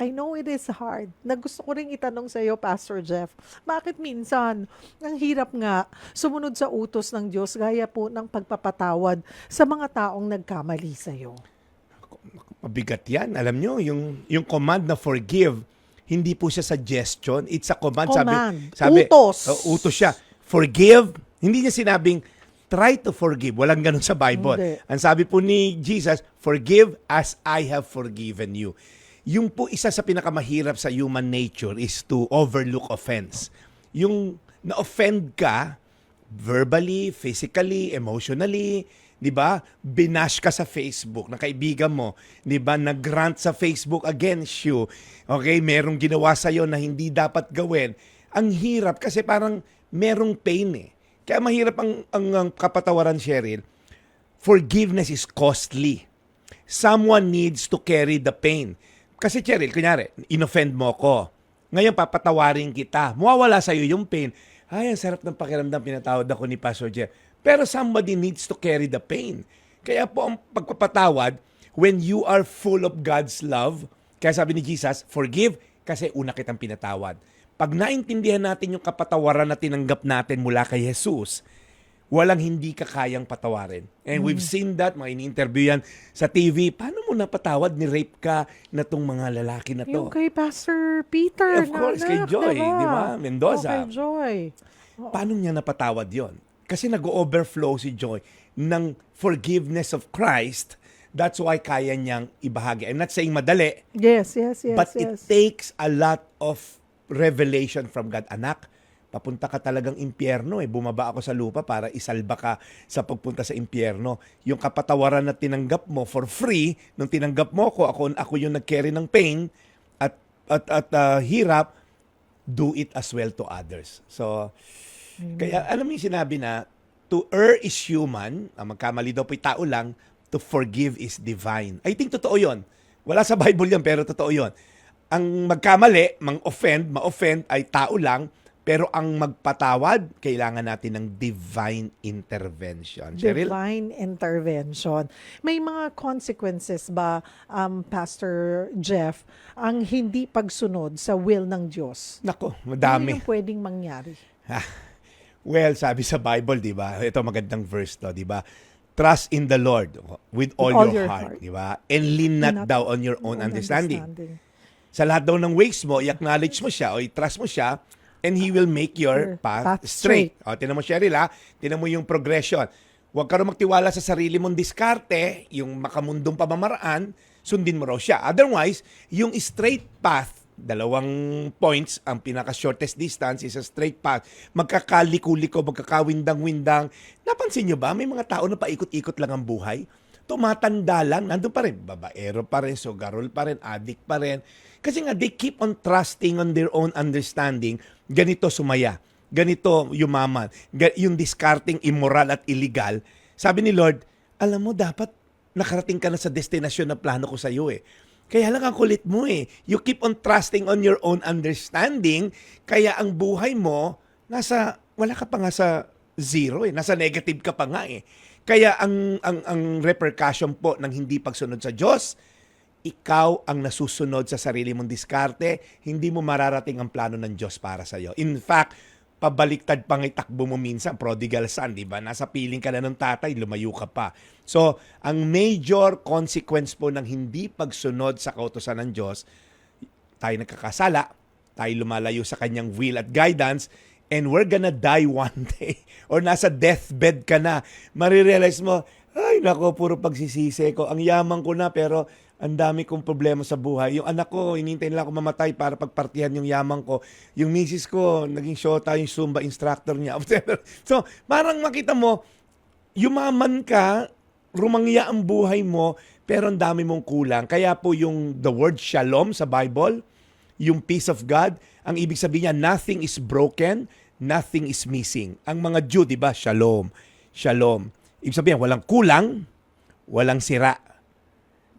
I know it is hard. Na gusto ko rin itanong sa iyo, Pastor Jeff, bakit minsan, ang hirap nga sumunod sa utos ng Diyos gaya po ng pagpapatawad sa mga taong nagkamali sa iyo? Mabigat yan. Alam nyo, yung, yung command na forgive, hindi po siya suggestion. It's a command. Command. Sabi, sabi, Utos. Oh, utos siya. Forgive. Hindi niya sinabing, try to forgive. Walang ganun sa Bible. Hindi. Ang sabi po ni Jesus, forgive as I have forgiven you. Yung po isa sa pinakamahirap sa human nature is to overlook offense. Yung na-offend ka, verbally, physically, emotionally, 'di ba? Binash ka sa Facebook na kaibigan mo, 'di ba? Nag-rant sa Facebook against you. Okay, merong ginawa sa na hindi dapat gawin. Ang hirap kasi parang merong pain eh. Kaya mahirap ang, ang, ang kapatawaran, Cheryl. Forgiveness is costly. Someone needs to carry the pain. Kasi Cheryl, kunyari, inoffend mo ko. Ngayon, papatawarin kita. Mawawala sa'yo yung pain. Ay, ang sarap ng pakiramdam, pinatawad ako ni Pastor Jeff. Pero somebody needs to carry the pain. Kaya po ang pagpapatawad, when you are full of God's love, kaya sabi ni Jesus, forgive kasi una kitang pinatawad. Pag naintindihan natin yung kapatawaran na tinanggap natin mula kay Jesus, walang hindi ka kayang patawarin. And we've seen that, mga ini-interview yan sa TV. Paano mo napatawad, ni-rape ka na tong mga lalaki na to? Yung kay Pastor Peter. Of course, na kay anak, Joy, diba? di ba? Mendoza. Oh, kay Joy. Paano niya napatawad yon? Kasi nag-overflow si Joy ng forgiveness of Christ. That's why kaya niyang ibahagi. I'm not saying madali, Yes, yes, yes, but yes. it takes a lot of revelation from God. Anak, papunta ka talagang impyerno eh. Bumaba ako sa lupa para isalba ka sa pagpunta sa impyerno. Yung kapatawaran na tinanggap mo for free, nung tinanggap mo ko, ako, ako yung nag-carry ng pain at, at, at uh, hirap, do it as well to others. So, kaya alam mo yung sinabi na, to err is human, ang magkamali daw po'y tao lang, to forgive is divine. I think totoo yon. Wala sa Bible yan, pero totoo yon. Ang magkamali, mang-offend, ma-offend ay tao lang, pero ang magpatawad, kailangan natin ng divine intervention. Cheryl? Divine intervention. May mga consequences ba, um, Pastor Jeff, ang hindi pagsunod sa will ng Diyos? Nako, Ano madami. yung pwedeng mangyari? Well, sabi sa Bible, 'di ba? Ito magandang verse 'to, 'di ba? Trust in the Lord with all, all your, your heart, heart. 'di ba? And lean not, Not thou on your own Own understanding. Sa lahat daw ng ways mo, i-acknowledge mo siya o i-trust mo siya and he will make your path, path straight. O, tinan mo, Cheryl, ha? Tinan mo yung progression. Huwag ka rin magtiwala sa sarili mong diskarte, yung makamundong pamamaraan, sundin mo raw siya. Otherwise, yung straight path, dalawang points, ang pinaka-shortest distance is a straight path. Magkakaliko-liko, magkakawindang-windang. Napansin nyo ba, may mga tao na paikot-ikot lang ang buhay? Tumatanda lang, nandun pa rin. Babaero pa rin, sugarol pa rin, addict pa rin. Kasi nga, they keep on trusting on their own understanding. Ganito sumaya. Ganito yumaman. Yung discarding immoral at illegal. Sabi ni Lord, alam mo, dapat nakarating ka na sa destinasyon na plano ko sa iyo eh. Kaya lang ang kulit mo eh. You keep on trusting on your own understanding, kaya ang buhay mo, nasa, wala ka pa nga sa zero eh. Nasa negative ka pa nga eh. Kaya ang, ang, ang repercussion po ng hindi pagsunod sa Diyos, ikaw ang nasusunod sa sarili mong diskarte, hindi mo mararating ang plano ng Diyos para sa iyo. In fact, pabaliktad pang itakbo mo minsan, prodigal son, di ba? Nasa piling ka na ng tatay, lumayo ka pa. So, ang major consequence po ng hindi pagsunod sa kautosan ng Diyos, tayo nagkakasala, tayo lumalayo sa kanyang will at guidance, and we're gonna die one day. Or nasa deathbed ka na. Marirealize mo, ay nako, puro pagsisisi ko. Ang yaman ko na, pero ang dami kong problema sa buhay. Yung anak ko, hinintay nila ako mamatay para pagpartihan yung yaman ko. Yung misis ko, naging shota yung Zumba instructor niya. so, parang makita mo, yumaman ka, rumangya ang buhay mo, pero ang dami mong kulang. Kaya po yung the word shalom sa Bible, yung peace of God, ang ibig sabihin niya, nothing is broken, nothing is missing. Ang mga Jew, di ba, shalom, shalom. Ibig sabihin, walang kulang, walang sira.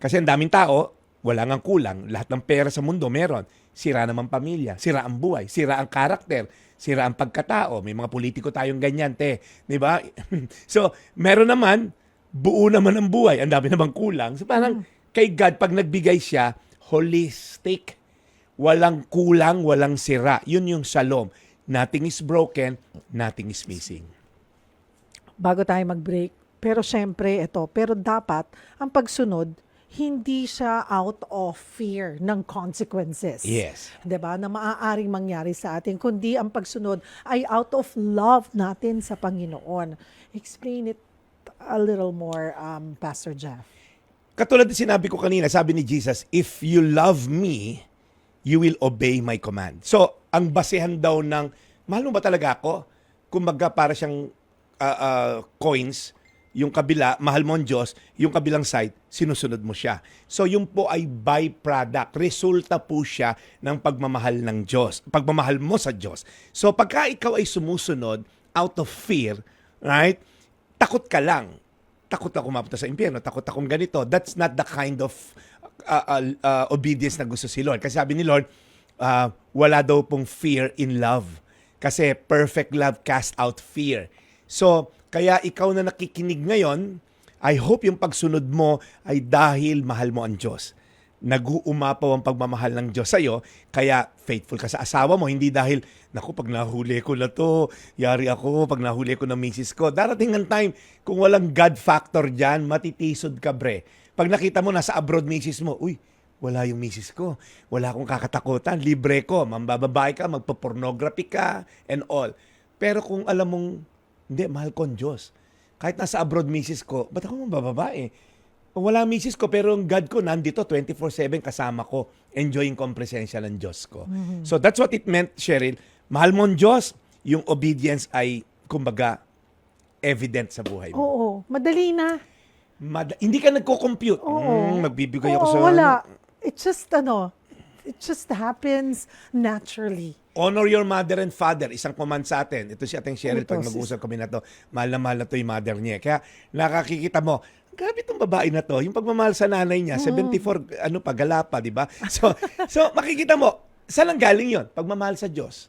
Kasi ang daming tao, wala ngang kulang. Lahat ng pera sa mundo meron. Sira naman pamilya, sira ang buhay, sira ang karakter, sira ang pagkatao. May mga politiko tayong ganyan, te. Di ba? so, meron naman, buo naman ang buhay. Ang dami namang kulang. So, parang kay God, pag nagbigay siya, holistic. walang kulang, walang sira. Yun yung shalom. Nothing is broken, nothing is missing. bago tayo mag-break. Pero syempre, ito, pero dapat ang pagsunod, hindi siya out of fear ng consequences. Yes. 'Di ba? Na maaaring mangyari sa atin, kundi ang pagsunod ay out of love natin sa Panginoon. Explain it a little more, um, Pastor Jeff. Katulad ng sinabi ko kanina, sabi ni Jesus, if you love me, you will obey my command. So, ang basehan daw ng, mahal mo ba talaga ako? Kumbaga para siyang ah, ah, coins, yung kabila, mahal mo ang Diyos, yung kabilang side, sinusunod mo siya. So, yung po ay byproduct. Resulta po siya ng pagmamahal ng Diyos. Pagmamahal mo sa Diyos. So, pagka ikaw ay sumusunod out of fear, right? Takot ka lang takot ako mapunta sa impyerno, takot akong ganito. That's not the kind of uh, uh, uh, obedience na gusto si Lord. Kasi sabi ni Lord, uh, wala daw pong fear in love. Kasi perfect love cast out fear. So, kaya ikaw na nakikinig ngayon, I hope yung pagsunod mo ay dahil mahal mo ang Diyos. Nag-uumapaw ang pagmamahal ng Diyos sa'yo, kaya faithful ka sa asawa mo, hindi dahil, naku, pag nahuli ko na to, yari ako, pag nahuli ko ng misis ko. Darating ang time, kung walang God factor dyan, matitisod ka, bre. Pag nakita mo, nasa abroad misis mo, uy, wala yung misis ko. Wala akong kakatakutan. Libre ko. Mambababae ka, magpo-pornography ka, and all. Pero kung alam mong, hindi, mahal ko ang Diyos. Kahit nasa abroad misis ko, ba't ako mambababae? Wala misis ko, pero ang God ko nandito 24-7 kasama ko. Enjoying ko ang presensya ng Diyos ko. So that's what it meant, Cheryl. Mahal mo ang Diyos, yung obedience ay, kumbaga, evident sa buhay mo. Oo, madali na. Mad- hindi ka nagko-compute. Oo. Mm, magbibigay ako Oo, sa... wala. It just, ano, it just happens naturally. Honor your mother and father. Isang command sa atin. Ito si ating Cheryl pag Utos. mag-uusap kami na to. Mahal na mahal na to yung mother niya. Kaya nakakikita mo, grabe itong babae na to. Yung pagmamahal sa nanay niya, 74, ano pa, gala pa, di ba? So, so makikita mo, saan lang galing yon Pagmamahal sa Diyos.